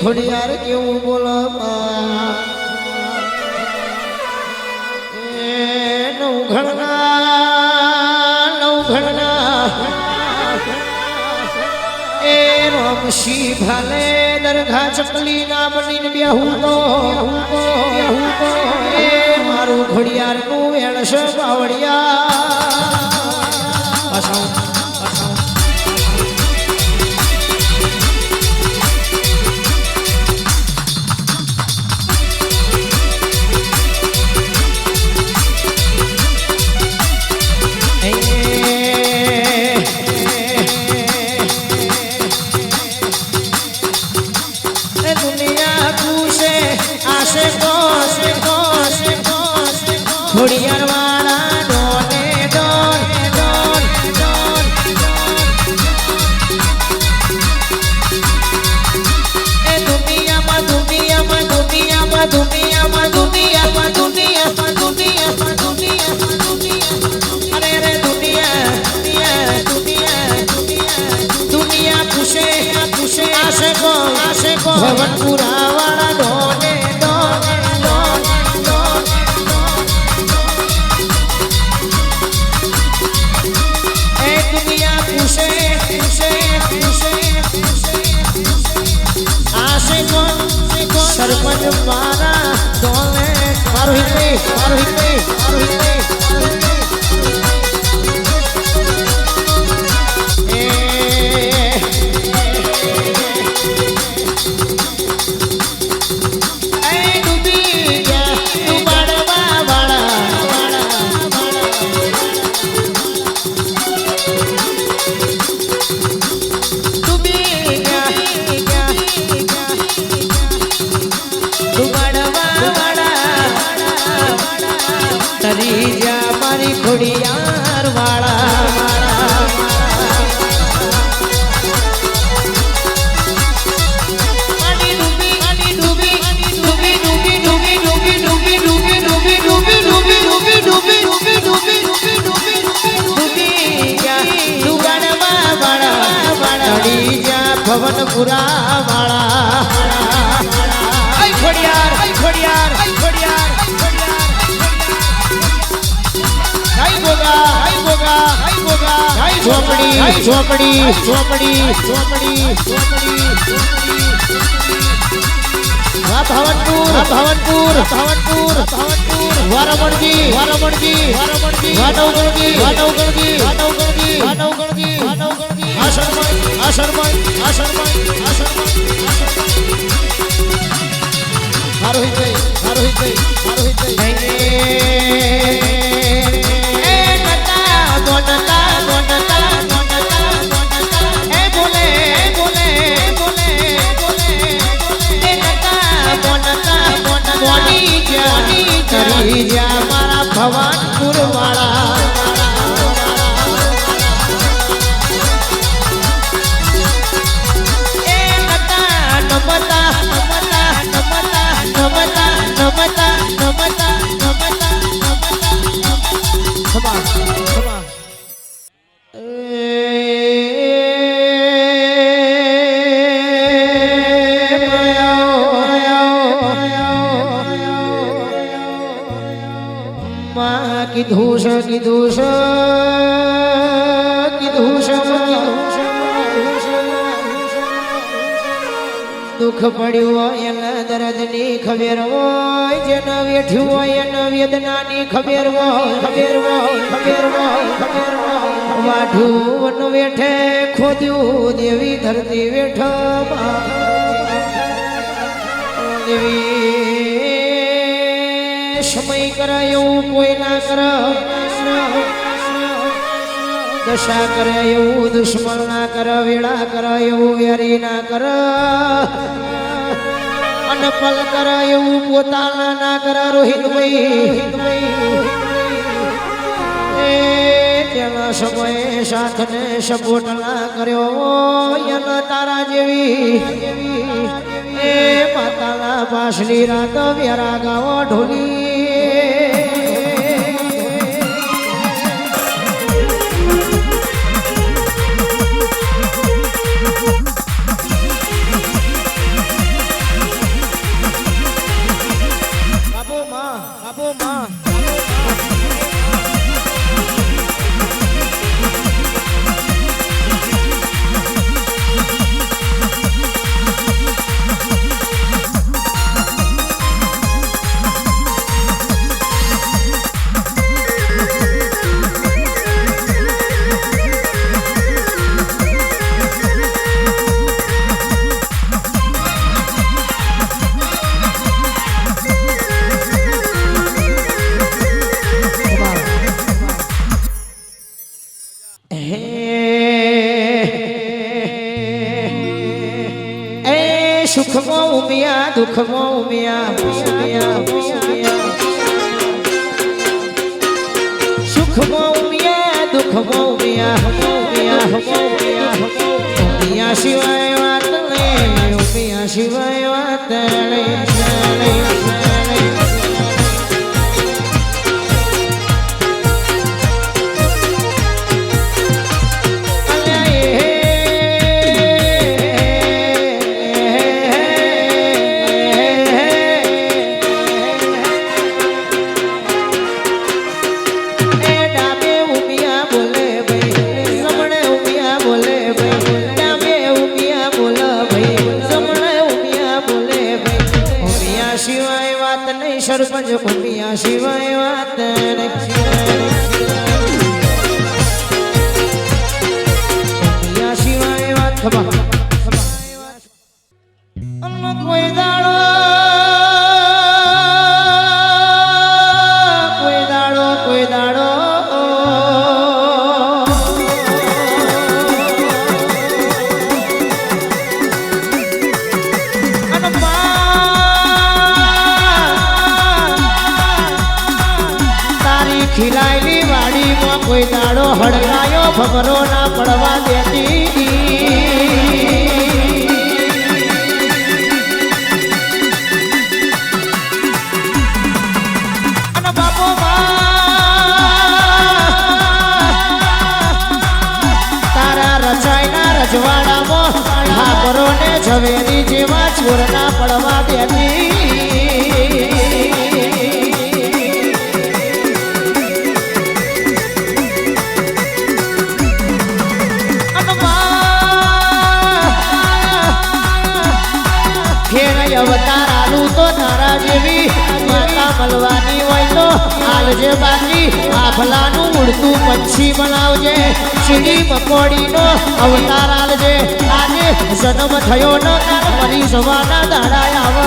ખોડિયાર કેવું બોલો એ એ રોમશી ભાલે દરઘા ચકલી ના બનીને બેહું તો. બેહું તો એ મારું ઘડિયાળનું વેણસ બાવળિયા আসে দশ দশ দশ ঘুরিয়ার মালা ডনে ডন ডন ডন এ তুমি আমার তুমি আমার তুমি আমার তুমি আমার তুমি আমার তুমি আমার তুমি আমার তুমি আমার তুমি আরে আরে দুনিয়া দুনিয়া দুনিয়া দুনিয়া। দুনিয়া খুশে খুশে। আসে গো আসে গো ভগবান পুরাওয়ালা your mind. મારી ઘોડિયાર વાળા ભવનપુરા વાળા ખોડિયાર ખોડિયાર ચોપડી ચોપડી ચોપડી ચોપડી ચોપડી ભવનપુર ભવનપુર ભવનપુર ભવનપુર વારમણજી વારમણજી વારમણજી વાટવગણજી વાટવગણજી વાટવગણજી વાટવગણજી વાટવગણજી આ શર્મણ આ શર્મણ આ શર્મણ આ શર્મણ આરોહિતભાઈ આરોહિતભાઈ આરોહિતભાઈ કીધું છે કીધું છે કીધું છે, દુઃખ પડ્યું હોય એના દર્દની ખબર હોય, જેને વેઠ્યું હોય એના વેદનાની ખબર હોય ખબર હોય ખબર હોય ખબર હોય. વાઢું વેઠે, ખોદ્યું દેવી ધરતી વેઠ દેવી સમય કરાય એવું કોઈ ના કરે દશા કરે દુશ્મન ના કરે વેળા કરે એવું વેરી ના કરે અને પલ કરે એવું પોતાના ના કરે રોહિતભાઈ. એ તેના સમયે સાથને સપોર્ટ ના કર્યો, એના તારા જેવી. એ માતાના પાછલી રાત વેરા ગાવો ઢોલી. એ સુખમાં ઉમિયા, દુઃખમાં ઉમિયા ઉમિયા ઉમિયા સુખમાં ઉમિયા, દુઃખમાં ઉમિયા ઉમિયા ઉમિયા. ઉમિયા સિવાય વાત ને ઉમિયા સરપંચ ઉમિયા સિવાય વાત ઉમિયા સિવાય વાત કોઈ દાડો તારી ખીલાયેલી વાડીમાં કોઈ દાડો હળગાયો ભમરો ના પડવા દેતી. તારા રચાઈના રજવાડામાં ઠાકરો ને ઝવેરી જેવા ચોરના પડવા દેતી. હાલજે બાકી આભલાનું ઉડતું પક્ષી બનાવજે. સીધી મકોડીનો અવતાર આલજે. આજે જન્મ થયો ન તાર મરી જવાના દાડા આવો,